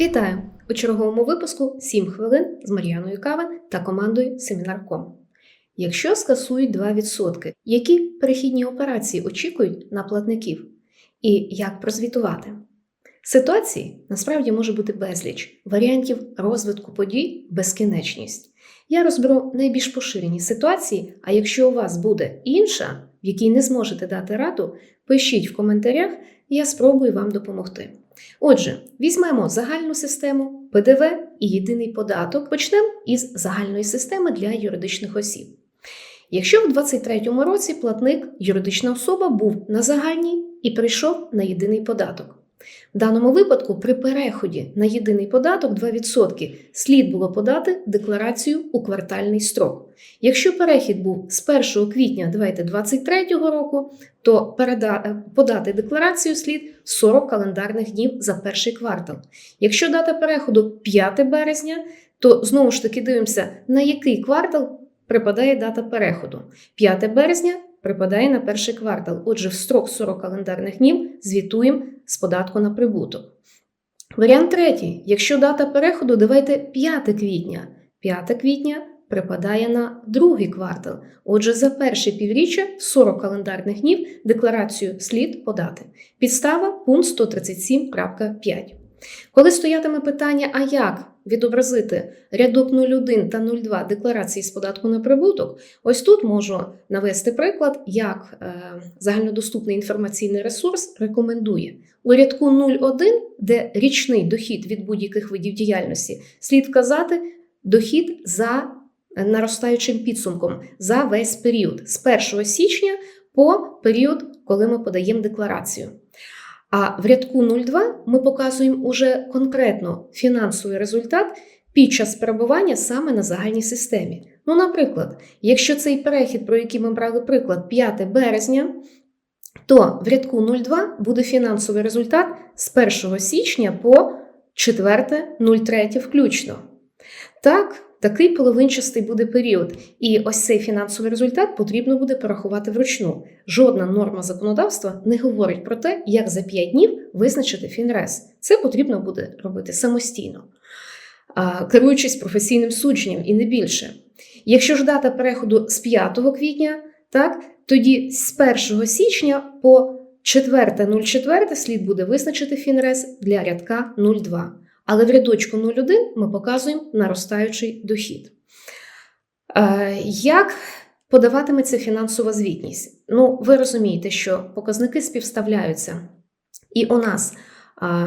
Вітаю! У черговому випуску 7 хвилин з Мар'яною Кавен та командою Семінар.ком. Якщо скасують 2%, які перехідні операції очікують на платників? І як прозвітувати? Ситуацій насправді може бути безліч, варіантів розвитку подій безкінечність. Я розберу найбільш поширені ситуації, а якщо у вас буде інша, в якій не зможете дати раду, пишіть в коментарях, я спробую вам допомогти. Отже, візьмемо загальну систему, ПДВ і єдиний податок. Почнемо із загальної системи для юридичних осіб. Якщо в 2023 році платник юридична особа був на загальній і прийшов на єдиний податок. В даному випадку при переході на єдиний податок 2% слід було подати декларацію у квартальний строк. Якщо перехід був з 1 квітня 2023 року, то переда... подати декларацію слід 40 календарних днів за перший квартал. Якщо дата переходу 5 березня, то знову ж таки дивимося, на який квартал припадає дата переходу. 5 березня припадає на перший квартал. Отже, в строк 40 календарних днів звітуємо з податку на прибуток. Варіант третій. Якщо дата переходу, давайте 5 квітня. 5 квітня припадає на другий квартал. Отже, за перше півріччя 40 календарних днів декларацію слід подати. Підстава пункт 137.5. Коли стоятиме питання, а як відобразити рядок 01 та 02 декларації з податку на прибуток, ось тут можу навести приклад, як е, загальнодоступний інформаційний ресурс рекомендує. У рядку 01, де річний дохід від будь-яких видів діяльності, слід вказати дохід за наростаючим підсумком за весь період з 1 січня по період, коли ми подаємо декларацію. А в рядку 02 ми показуємо уже конкретно фінансовий результат під час перебування саме на загальній системі. Ну, наприклад, якщо цей перехід, про який ми брали приклад, 5 березня, то в рядку 02 буде фінансовий результат з 1 січня по 4.03 включно. Так, такий половинчастий буде період, і ось цей фінансовий результат потрібно буде порахувати вручну. Жодна норма законодавства не говорить про те, як за 5 днів визначити фінрез. Це потрібно буде робити самостійно, керуючись професійним судженням і не більше. Якщо ж дата переходу з 5 квітня, так, тоді з 1 січня по 4.04 слід буде визначити фінрез для рядка 02. Але в рядочку 0,1 ми показуємо наростаючий дохід. Е, як подаватиметься фінансова звітність? Ну, ви розумієте, що показники співставляються, і у нас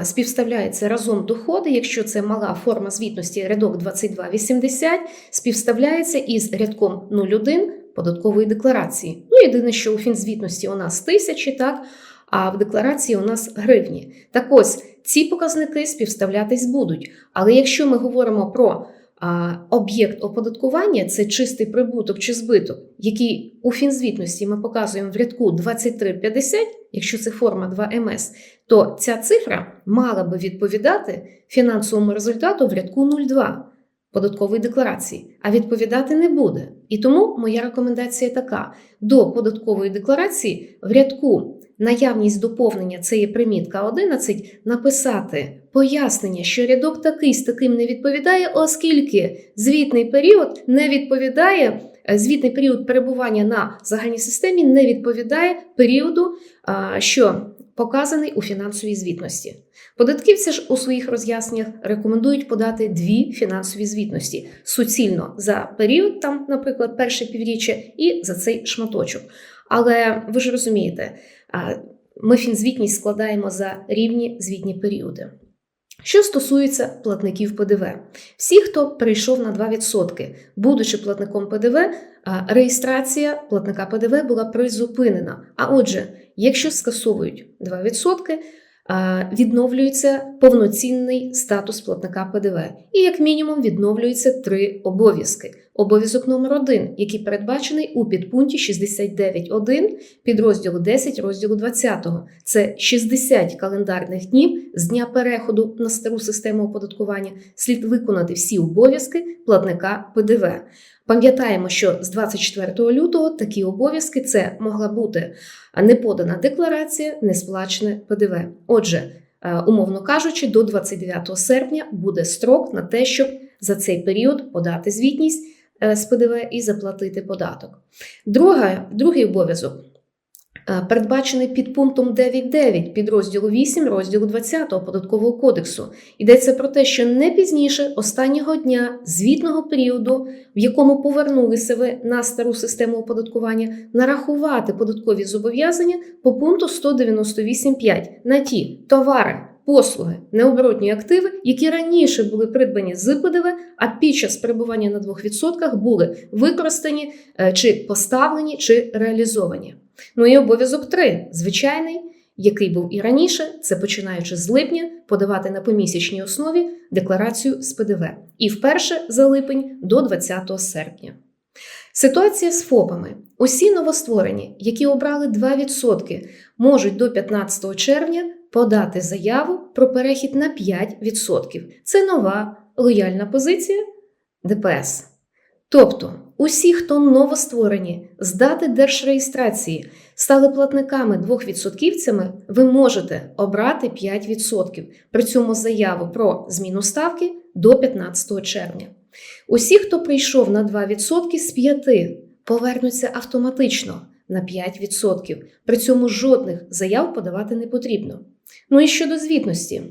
співставляється разом доходи, якщо це мала форма звітності, рядок 2280, співставляється із рядком 0,1 податкової декларації. Ну, єдине, що у фінзвітності у нас тисячі, так, а в декларації у нас гривні. Так ось ці показники співставлятись будуть. Але якщо ми говоримо про об'єкт оподаткування, це чистий прибуток чи збиток, який у фінзвітності ми показуємо в рядку 2350, якщо це форма 2МС, то ця цифра мала би відповідати фінансовому результату в рядку 02 податкової декларації, а відповідати не буде. І тому моя рекомендація така: до податкової декларації в рядку наявність доповнення це є примітка 11, написати пояснення, що рядок такий з таким не відповідає, оскільки звітний період не відповідає. е, Звітний період перебування на загальній системі не відповідає періоду, що показаний у фінансовій звітності. Податківці ж у своїх роз'ясненнях рекомендують подати дві фінансові звітності суцільно за період, там, наприклад, перше півріччя, і за цей шматочок. Але ви ж розумієте, ми фінзвітність складаємо за рівні звітні періоди. Що стосується платників ПДВ, всі, хто перейшов на 2%, будучи платником ПДВ, реєстрація платника ПДВ була призупинена. А отже, якщо скасовують 2%, відновлюється повноцінний статус платника ПДВ. І, як мінімум, відновлюються три обов'язки. Обов'язок номер 1 який передбачений у підпункті 69.1 підрозділу 10 розділу 20. Це 60 календарних днів з дня переходу на стару систему оподаткування слід виконати всі обов'язки платника ПДВ. Пам'ятаємо, що з 24 лютого такі обов'язки це могла бути неподана декларація, несплачене ПДВ. Отже, Е, Умовно кажучи, до 29 серпня буде строк на те, щоб за цей період подати звітність з ПДВ і заплатити податок. Друга, другий обов'язок е, передбачений під пунктом 9.9 підрозділу 8 розділу 20 податкового кодексу. Йдеться про те, що не пізніше останнього дня звітного періоду, в якому повернулися ви на стару систему оподаткування, нарахувати податкові зобов'язання по пункту 198.5 на ті товари. Послуги, необоротні активи, які раніше були придбані з ПДВ, а під час перебування на 2% були використані е, чи поставлені, чи реалізовані. Ну і обов'язок 3. звичайний, який був і раніше, це починаючи з липня, подавати на помісячній основі декларацію з ПДВ. І вперше за липень до 20 серпня. Ситуація з ФОПами. Усі новостворені, які обрали 2%, можуть до 15 червня подати заяву про перехід на 5%. Це нова лояльна позиція ДПС. Тобто, усі, хто новостворені з дати держреєстрації, стали платниками 2%, ви можете обрати 5%. При цьому заяву про зміну ставки до 15 червня. Усі, хто прийшов на 2% з 5, повернуться автоматично на 5%. При цьому жодних заяв подавати не потрібно. Ну і щодо звітності.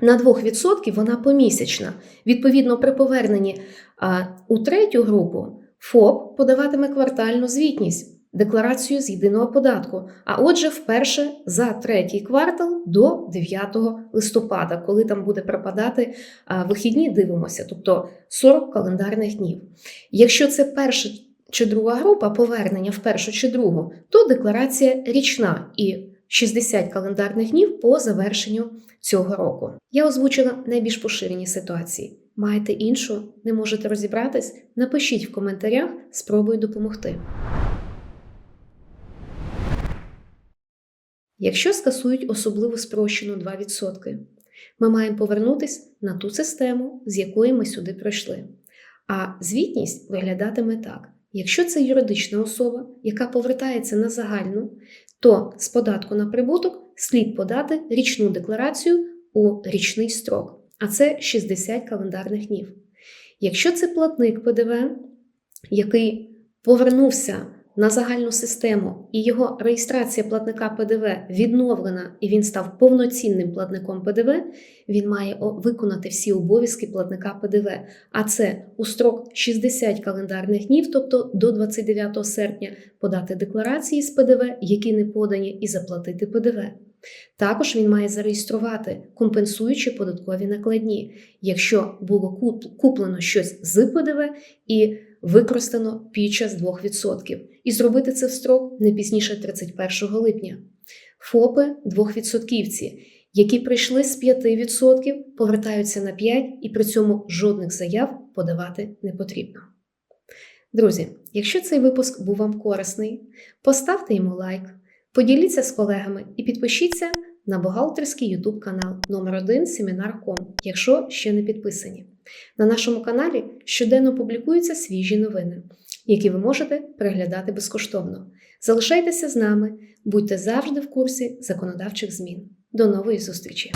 На 2% вона помісячна. Відповідно, при поверненні а, у третю групу ФОП подаватиме квартальну звітність, декларацію з єдиного податку. А отже, вперше за третій квартал до 9 листопада, коли там буде припадати вихідні, дивимося, тобто 40 календарних днів. Якщо це перша чи друга група повернення в першу чи другу, то декларація річна і 60 календарних днів по завершенню цього року. Я озвучила найбільш поширені ситуації. Маєте іншу, не можете розібратись? Напишіть в коментарях, спробую допомогти. Якщо скасують особливо спрощену 2%, ми маємо повернутись на ту систему, з якої ми сюди пройшли. А звітність виглядатиме так: якщо це юридична особа, яка повертається на загальну, то з податку на прибуток слід подати річну декларацію у річний строк, а це 60 календарних днів. Якщо це платник ПДВ, який повернувся на загальну систему і його реєстрація платника ПДВ відновлена і він став повноцінним платником ПДВ, він має виконати всі обов'язки платника ПДВ. А це у строк 60 календарних днів, тобто до 29 серпня, подати декларації з ПДВ, які не подані, і заплатити ПДВ. Також він має зареєструвати компенсуючі податкові накладні, якщо було куплено щось з ПДВ і використано під час 2%. І зробити це в строк не пізніше 31 липня. ФОПи 2%, які прийшли з 5%, повертаються на 5% і при цьому жодних заяв подавати не потрібно. Друзі, якщо цей випуск був вам корисний, поставте йому лайк, поділіться з колегами і підпишіться на бухгалтерський YouTube канал номер 1 Семінар.ком, якщо ще не підписані. На нашому каналі щоденно публікуються свіжі новини, які ви можете переглядати безкоштовно. Залишайтеся з нами, будьте завжди в курсі законодавчих змін. До нової зустрічі!